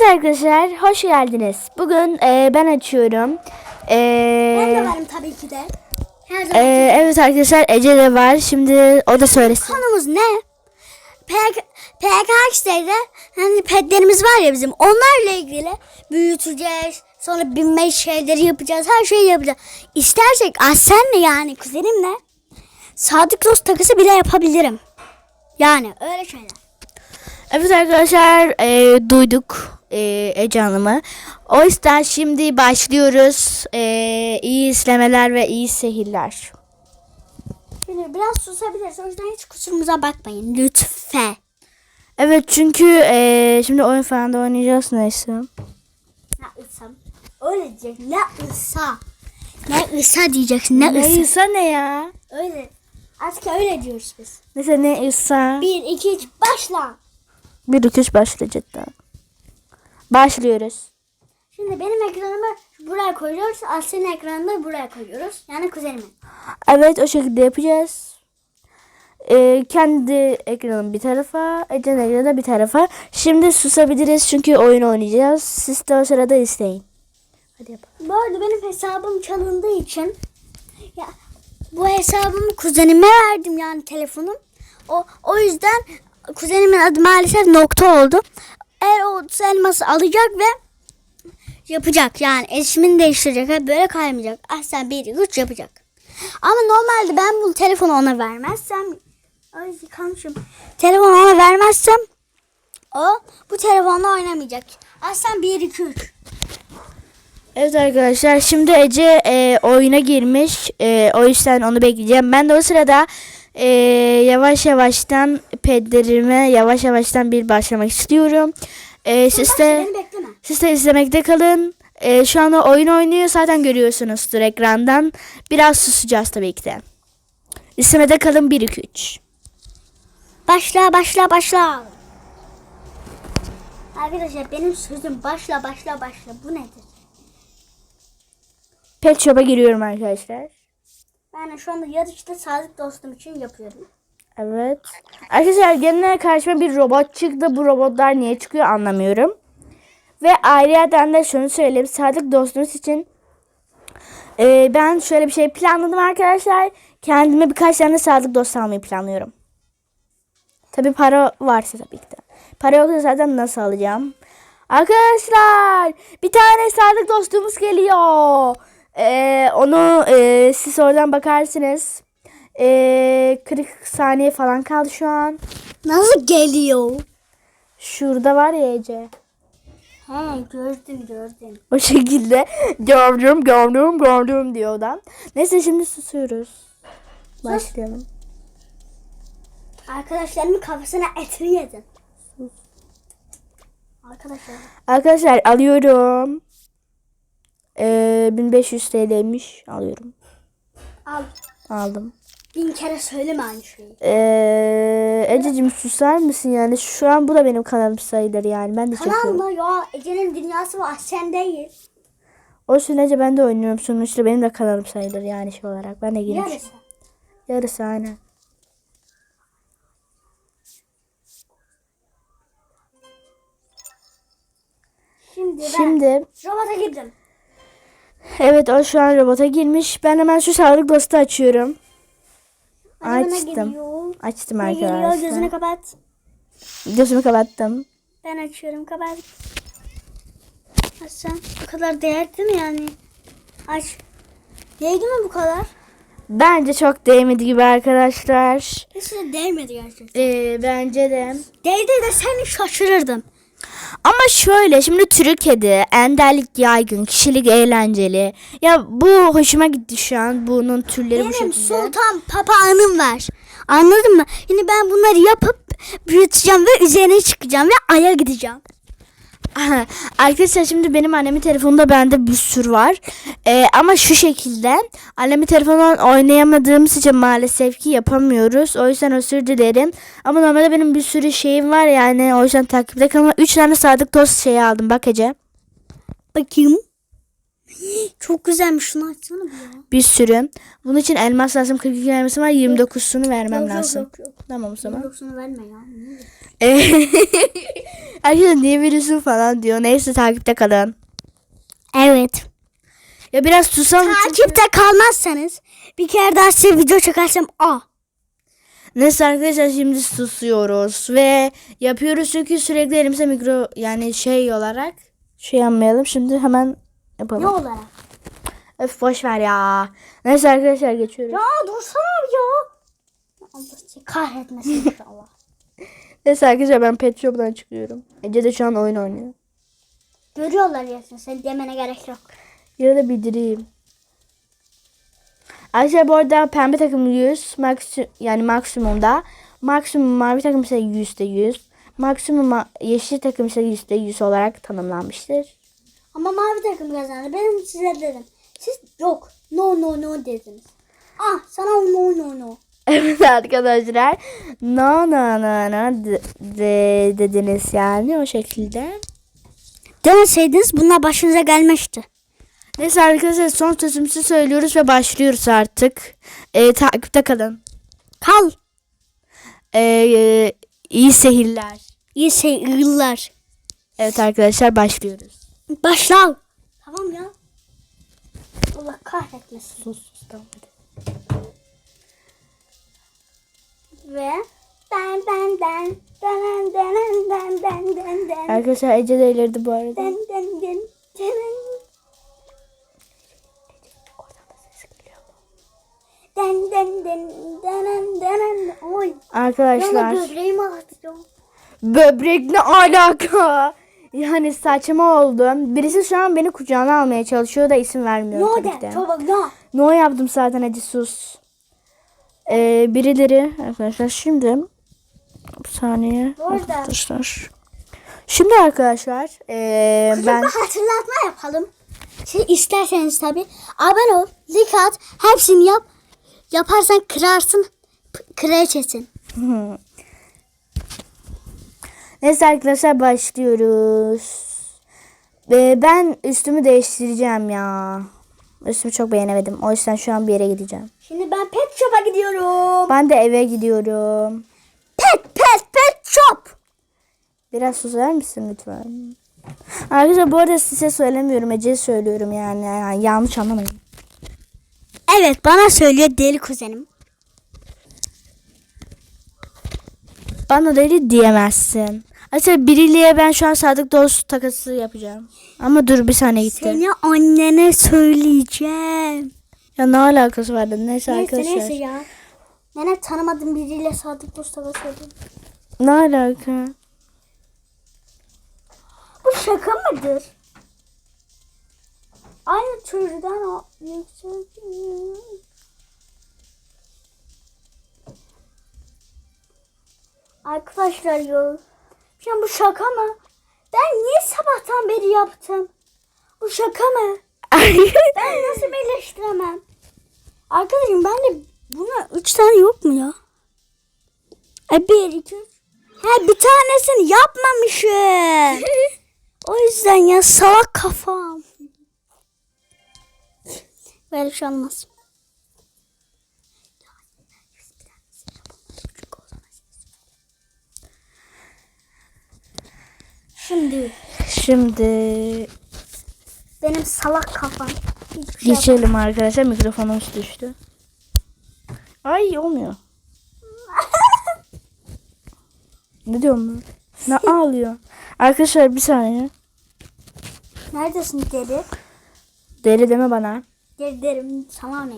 Evet arkadaşlar hoş geldiniz. Bugün e, ben açıyorum. E, Ben de varım tabii ki de. Her zaman. e, evet arkadaşlar Ece de var. Şimdi o da söylesin. Konumuz ne? PK, PKX'de hani petlerimiz var ya bizim onlarla ilgili büyüteceğiz. Sonra binme şeyleri yapacağız. Her şeyi yapacağız. İstersek Asen'le yani kuzenimle Sadık Dost takısı bile yapabilirim. Yani öyle şeyler. Evet arkadaşlar e, duyduk e, Ece Hanım'ı. O yüzden şimdi başlıyoruz. E, iyi izlemeler ve iyi seyirler. Şimdi biraz susabiliriz. O yüzden hiç kusurumuza bakmayın. Lütfen. Evet çünkü e, şimdi oyun falan da oynayacağız neyse. Ne ısam? Öyle diyecek. Ne ısa? Ne ısa diyeceksin. Ne ısa? Neyse ne ya? Öyle. Artık öyle diyoruz biz. Neyse ne ise. Bir, iki, üç, başla. Bir iki üç başla cidden. Başlıyoruz. Şimdi benim ekranımı buraya koyuyoruz. Aslı'nın ekranını da buraya koyuyoruz. Yani kuzenimin. Evet o şekilde yapacağız. Ee, kendi ekranım bir tarafa, Ece'nin ekranı da bir tarafa. Şimdi susabiliriz çünkü oyun oynayacağız. Siz de o sırada isteyin. Hadi yapalım. Bu arada benim hesabım çalındığı için ya bu hesabımı kuzenime verdim yani telefonum. O o yüzden kuzenimin adı maalesef nokta oldu. Eğer o elması alacak ve yapacak yani ismini değiştirecek. Böyle kaymayacak. Aslen bir güç yapacak. Ama normalde ben bu telefonu ona vermezsem ay yıkanmışım. Telefonu ona vermezsem o bu telefonla oynamayacak. Aslen 1 2 3. Evet arkadaşlar şimdi Ece e, oyuna girmiş. E, o yüzden onu bekleyeceğim. Ben de o sırada e, yavaş yavaştan pedlerime yavaş yavaştan bir başlamak istiyorum. E, siz de... Siz de izlemekte kalın. Ee, şu anda oyun oynuyor. Zaten görüyorsunuzdur ekrandan. Biraz susacağız tabii ki de. İzlemede kalın 1 2 3. Başla başla başla. Arkadaşlar benim sözüm başla başla başla. Bu nedir? Pet Shop'a giriyorum arkadaşlar. Ben şu anda yarışta sadık dostum için yapıyorum. Evet. Arkadaşlar gene karşıma bir robot çıktı. Bu robotlar niye çıkıyor anlamıyorum. Ve ayrıca de şunu söyleyeyim. Sadık dostumuz için e, ben şöyle bir şey planladım arkadaşlar. Kendime birkaç tane sadık dost almayı planlıyorum. Tabi para varsa tabii ki de. Para yoksa zaten nasıl alacağım? Arkadaşlar bir tane sadık dostumuz geliyor. Ee, onu e, siz oradan bakarsınız. Ee, 40 saniye falan kaldı şu an. Nasıl geliyor? Şurada var ya Ece. Ha gördüm gördüm. O şekilde gördüm gördüm gördüm diyor adam. Neyse şimdi susuyoruz. Başlayalım. Arkadaşlarımın kafasına etini yedim. Arkadaşlar. Arkadaşlar alıyorum. Ee, 1500 TL'ymiş. Alıyorum. Al. Aldım. Bin kere söyleme aynı şeyi. Ee, Ececiğim susar mısın yani? Şu an bu da benim kanalım sayılır yani. Ben de Kanal çekiyorum. mı? Ya Ece'nin dünyası var. Sen değil. O sürece ben de oynuyorum. Sonuçta benim de kanalım sayılır yani şey olarak. Ben de girmişim. Yarısı. Yarısı aynen. Şimdi ben Şimdi robota girdim. Evet o şu an robota girmiş. Ben hemen şu sağlık dostu açıyorum. Bana Açtım. geliyor. Açtım Ne geliyor? arkadaşlar. Gözünü kapat. Gözümü kapattım. Ben açıyorum kapat. Açsam bu kadar değerli mi yani? Aç. Değdi mi bu kadar? Bence çok değmedi gibi arkadaşlar. Hiç de değmedi gerçekten. Ee, bence de. Değdi de seni şaşırırdım. Şöyle şimdi Türkiye'de enderlik yaygın, kişilik eğlenceli. Ya bu hoşuma gitti şu an. Bunun türleri bu Benim şekilde. sultan papağanım var. Anladın mı? Şimdi ben bunları yapıp büyüteceğim ve üzerine çıkacağım ve aya gideceğim. Arkadaşlar şimdi benim annemin telefonunda bende bir sürü var. Ee, ama şu şekilde annemin telefonundan oynayamadığımız için maalesef ki yapamıyoruz. O yüzden özür dilerim. Ama normalde benim bir sürü şeyim var yani o yüzden takipte kalma. 3 tane sadık tost şeyi aldım bak. Bakayım. Çok güzelmiş. Şunu açsana bir ya. Bir sürü. Bunun için elmas lazım. 42 elmasım var. 29'sunu vermem Yok, yok, lazım. yok, yok. Tamam o zaman. Yoksa verme ya. Arkadaşlar niye veriyorsun falan diyor. Neyse takipte kalın. Evet. Ya biraz susam. Takipte kalmazsanız bir kere daha size video çekersem a. Neyse arkadaşlar şimdi susuyoruz. Ve yapıyoruz çünkü sürekli elimizde mikro yani şey olarak şey yapmayalım. Şimdi hemen yapalım. Ne olarak? Öf boş ver ya. Neyse arkadaşlar geçiyoruz. Ya dursana ya. Allah kahretmesin inşallah. Neyse arkadaşlar ben Pet Shop'dan çıkıyorum. Ece de şu an oyun oynuyor. Görüyorlar Yasin. Sen demene gerek yok. Ya da bildireyim. Arkadaşlar bu arada pembe takım 100. Maksim, yani maksimumda. Maksimum mavi takım ise yüzde yüz. Maksimum ma- yeşil takım ise yüzde yüz olarak tanımlanmıştır. Ama mavi takım kazandı. Ben size dedim. Siz yok. No no no dediniz. Ah sana no no no. Evet arkadaşlar. No no no no de- de- dediniz yani o şekilde. Demeseydiniz bunlar başınıza gelmişti. Neyse arkadaşlar son sözümüzü söylüyoruz ve başlıyoruz artık. Ee, takipte kalın. Kal. Ee, iyi seyirler. İyi seyirler. Evet arkadaşlar başlıyoruz. Başla. Tamam ya. Allah kahretmesin. Sus sus tamam hadi. Ve ben ben ben ben ben ben ben ben ben Arkadaşlar Ece de ileride bu arada. den den den den den den den den den oy yana Arkadaşlar böbreğimi atacağım. böbrek ne alaka? Yani saçma oldu. Birisi şu an beni kucağına almaya çalışıyor da isim vermiyor No tabii ki de de. çabuk no. No yaptım zaten hadi sus. Ee, birileri arkadaşlar şimdi bir saniye Orada. arkadaşlar. Şimdi arkadaşlar ee, Ben... ben Bir hatırlatma yapalım. Şey isterseniz tabi abone ol, like at, hepsini yap. Yaparsan kırarsın, kraliçesin. Neyse arkadaşlar başlıyoruz. Ee, ben üstümü değiştireceğim ya. Üstümü çok beğenemedim. O yüzden şu an bir yere gideceğim. Şimdi ben pet shop'a gidiyorum. Ben de eve gidiyorum. Pet pet pet shop. Biraz susar mısın lütfen? Arkadaşlar bu arada size söylemiyorum. Ece'ye söylüyorum yani. yani yanlış anlamayın. Evet bana söylüyor deli kuzenim. Bana deli diyemezsin. Arkadaşlar biriyle ben şu an sadık dost takası yapacağım. Ama dur bir saniye gitti. Seni annene söyleyeceğim. Ya ne alakası vardı? Neyse, Neyse arkadaşlar. neyse ya. Nene tanımadığım biriyle sadık dosta söyledim. Ne alaka? Bu şaka mıdır? Aynı türden o yüksek. Arkadaşlar ya. Şimdi bu şaka mı? Ben niye sabahtan beri yaptım? Bu şaka mı? Ben nasıl birleştiremem? Arkadaşım ben de buna üç tane yok mu ya? E bir, iki, üç. He bir tanesini yapmamışım. o yüzden ya salak kafam. Böyle şey olmaz. Şimdi Şimdi benim salak kafam. Hiçbir şey geçelim arkadaşlar. Mikrofonumuz düştü. Ay olmuyor. ne diyorum ben? Ne ağlıyor? Arkadaşlar bir saniye. Neredesin deli? Deli deme bana. Deli derim sana ne?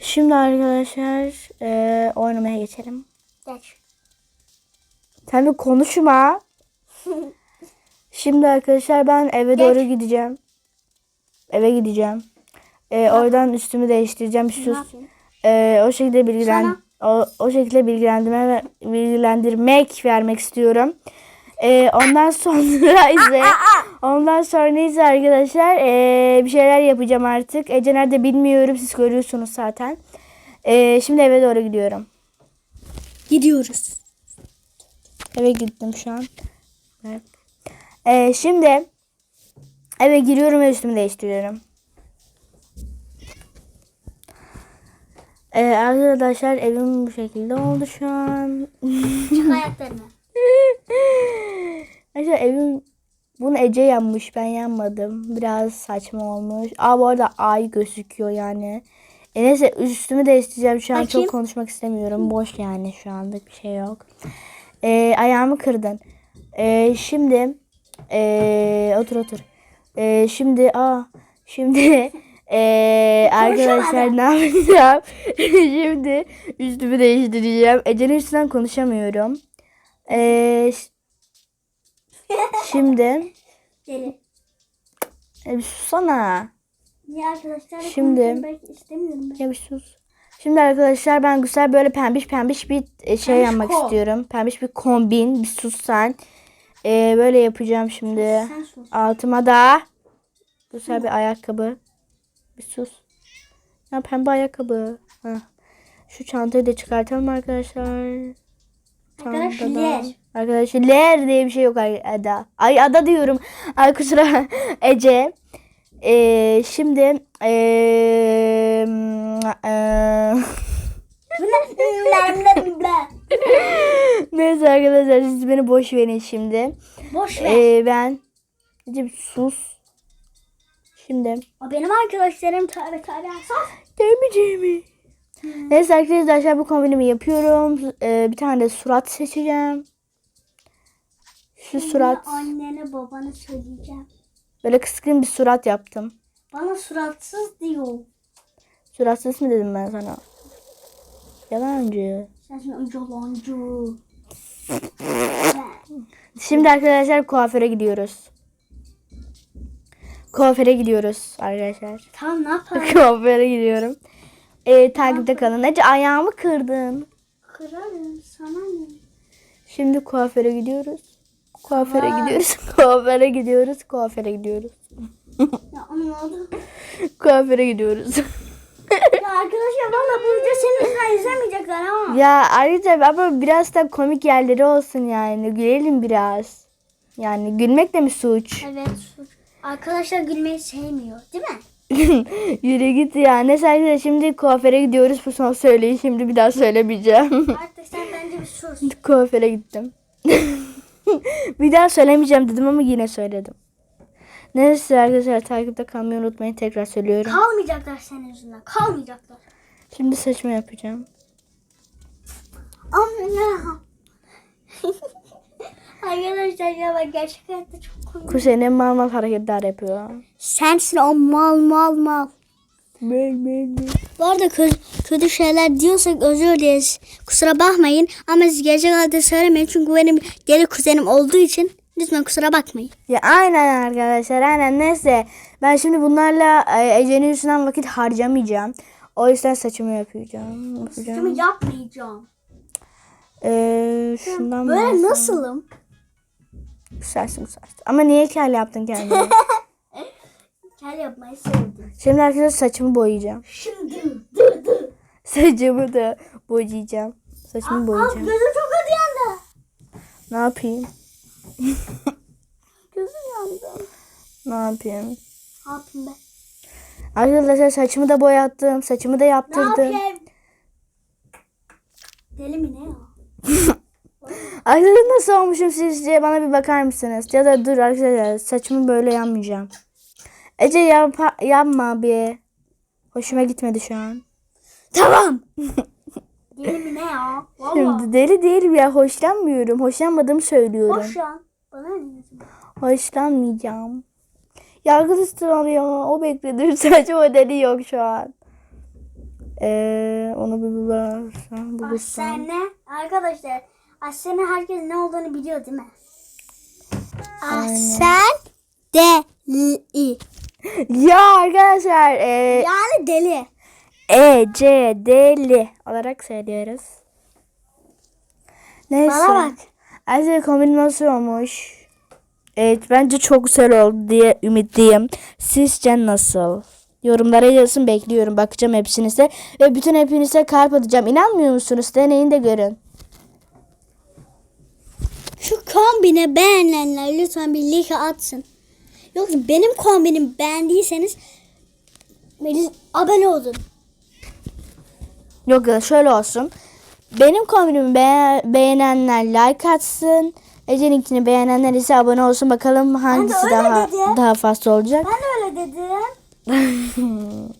Şimdi arkadaşlar eee oynamaya geçelim. Geç. Sen de konuşma. Şimdi arkadaşlar ben eve Geç. doğru gideceğim. Eve gideceğim. Ee, oradan üstümü değiştireceğim. Sus. Ee, o şekilde bilgilen o, o şekilde bilgilendirme ve bilgilendirmek vermek istiyorum. Ee, ondan sonra ise ondan sonra ise arkadaşlar ee, bir şeyler yapacağım artık. Ece nerede bilmiyorum. Siz görüyorsunuz zaten. Ee, şimdi eve doğru gidiyorum. Gidiyoruz. Eve gittim şu an. Evet. Ee, şimdi Eve giriyorum ve üstümü değiştiriyorum. Ee, arkadaşlar evim bu şekilde oldu şu an. Çık ayaklarını. Arkadaşlar evim bunu Ece yanmış ben yanmadım. Biraz saçma olmuş. Aa bu arada ay gözüküyor yani. E neyse üstümü değiştireceğim şu an Bakayım. çok konuşmak istemiyorum. Boş yani şu anda bir şey yok. Ee, ayağımı kırdın. Ee, şimdi ee, otur otur. Ee, şimdi aa şimdi ee, arkadaşlar ne yapacağım? şimdi üstümü değiştireceğim. Ece'nin üstünden konuşamıyorum. Ee, şimdi Deli. e, bir. Niye arkadaşlar? Şimdi- Belki istemiyorum ben. Ya bir sus. Şimdi arkadaşlar ben güzel böyle pembiş pembiş bir e, şey Pembiş yapmak ko. istiyorum. Pembiş bir kombin. Bir sus sen. Ee, böyle yapacağım şimdi. Altıma da güzel bir ayakkabı. Bir sus. Ya pembe ayakkabı. Heh. Şu çantayı da çıkartalım arkadaşlar. Arkadaşlar. Arkadaşlar diye bir şey yok Ada. Ay ada diyorum. Ay kusura Ece. Ee, şimdi ee, ee, neyse arkadaşlar siz beni boş verin şimdi. Boş ver. Ee, ben bir sus. Şimdi O benim arkadaşlarım tövbe tövbe. Sus. Demeyeceğimi. Neyse arkadaşlar bu kombinimi yapıyorum. Ee, bir tane de surat seçeceğim. Şu surat. Annene babana söyleyeceğim. Böyle kıskın bir surat yaptım. Bana suratsız diyor. Suratsız mı dedim ben sana? Yalancı. Sen şimdi yalancı. Şimdi arkadaşlar kuaföre gidiyoruz. Kuaföre gidiyoruz arkadaşlar. tamam ne yapalım? kuaföre gidiyorum. Ee, takipte kalın. Ece ayağımı kırdın. Kırarım sana ne? Şimdi kuaföre gidiyoruz. Kuaföre Tamam. gidiyoruz. Kuaföre gidiyoruz. Kuaföre gidiyoruz. Ya anladım. Kuaföre gidiyoruz. ya arkadaşlar valla bu video senin yüzünden izlemeyecekler ama. ya ayrıca ama biraz da komik yerleri olsun yani. Gülelim biraz. Yani gülmek de mi suç? Evet suç. Arkadaşlar gülmeyi sevmiyor değil mi? Yürü git ya. Neyse arkadaşlar şimdi kuaföre gidiyoruz. Bu son söyleyin. Şimdi bir daha söylemeyeceğim. Arkadaşlar bence bir sus. kuaföre gittim. bir daha söylemeyeceğim dedim ama yine söyledim. Neyse arkadaşlar takipte kalmayı unutmayın. Tekrar söylüyorum. Kalmayacaklar senin yüzünden. Kalmayacaklar. Şimdi saçma yapacağım. Amma. Arkadaşlar ya bak gerçek hayatta çok komik. Kuzenim mal mal hareketler yapıyor. Sensin o mal mal mal. Mel mel mel. Bu arada kötü, kötü şeyler diyorsak özür dileriz. Kusura bakmayın ama siz gerçek hayatta söylemeyin. Çünkü benim deli kuzenim olduğu için lütfen kusura bakmayın. Ya aynen arkadaşlar aynen neyse. Ben şimdi bunlarla e, Ece'nin üstünden vakit harcamayacağım. O yüzden saçımı yapacağım. yapacağım. yapmayacağım. Ee, şundan Böyle biraz- nasılım? Güzelsin güzelsin. Ama niye kel yaptın kendini? Kel yapmayı sevdim. şimdi arkadaşlar saçımı boyayacağım. Şimdi dı dı. Saçımı da boyayacağım. Saçımı boyayacağım. Gözüm çok kötü yandı. Ne yapayım? Gözüm yandı. Ne yapayım? Ne yapayım ben? Arkadaşlar saçımı da boyattım. Saçımı da Ne yaptırdım. yapayım? Deli mi ne ya? Arkadaşlar nasıl olmuşum sizce? Bana bir bakar mısınız? Ya da dur arkadaşlar saçımı böyle yapmayacağım. Ece yap yapma bir. Hoşuma gitmedi şu an. Tamam. Deli mi ne ya? Valla. Şimdi deli değilim ya hoşlanmıyorum. Hoşlanmadığımı söylüyorum. Boş Hoşlanmayacağım. Yargılı ya. O bekledi. Saç modeli yok şu an. Ee, onu bir bulursam. Bulursam. Asene arkadaşlar Asene herkes ne olduğunu biliyor değil mi? Asen deli. Ya arkadaşlar. E, Yani deli. E, C, D'li olarak söylüyoruz. Neyse. Bana bak. Ayrıca kombin nasıl olmuş? Evet bence çok güzel oldu diye ümitliyim. Sizce nasıl? Yorumlara yazın bekliyorum. Bakacağım hepsinize. Ve bütün hepinize kalp atacağım. İnanmıyor musunuz? Deneyin de görün. Şu kombine beğenenler lütfen bir like atsın. Yoksa benim kombinimi beğendiyseniz abone olun. Yok ya şöyle olsun. Benim kombinimi be- beğenenler like atsın. Ece'ninkini beğenenler ise abone olsun. Bakalım hangisi daha dedim. daha fazla olacak. Ben öyle dedim.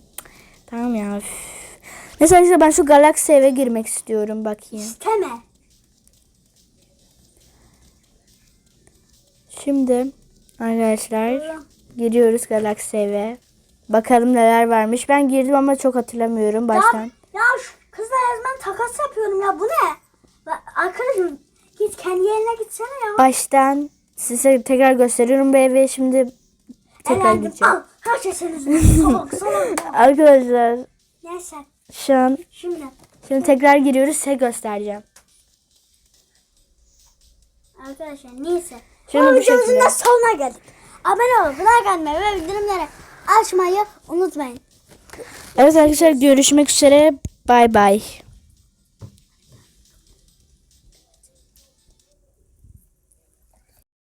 Tamam ya. Mesela işte ben şu Galaxy eve girmek istiyorum bakayım. İsteme. Şimdi arkadaşlar giriyoruz Galaxy eve. Bakalım neler varmış. Ben girdim ama çok hatırlamıyorum baştan. Ya, ya şu kızla yazman takas yapıyorum ya bu ne? Arkadaşım git kendi yerine gitsene ya. Baştan size tekrar gösteriyorum bu evi. Şimdi tekrar Elendim. gideceğim. Al. Her şey senin yüzünden. Salak salak. Arkadaşlar Neyse şu an şimdi. şimdi tekrar giriyoruz. Size göstereceğim. Arkadaşlar neyse. Şimdi Bu bu videomuzun şekilde. da sonuna geldik. Abone olup like atmayı ve bildirimleri açmayı unutmayın. Evet arkadaşlar görüşmek üzere. Bye bye.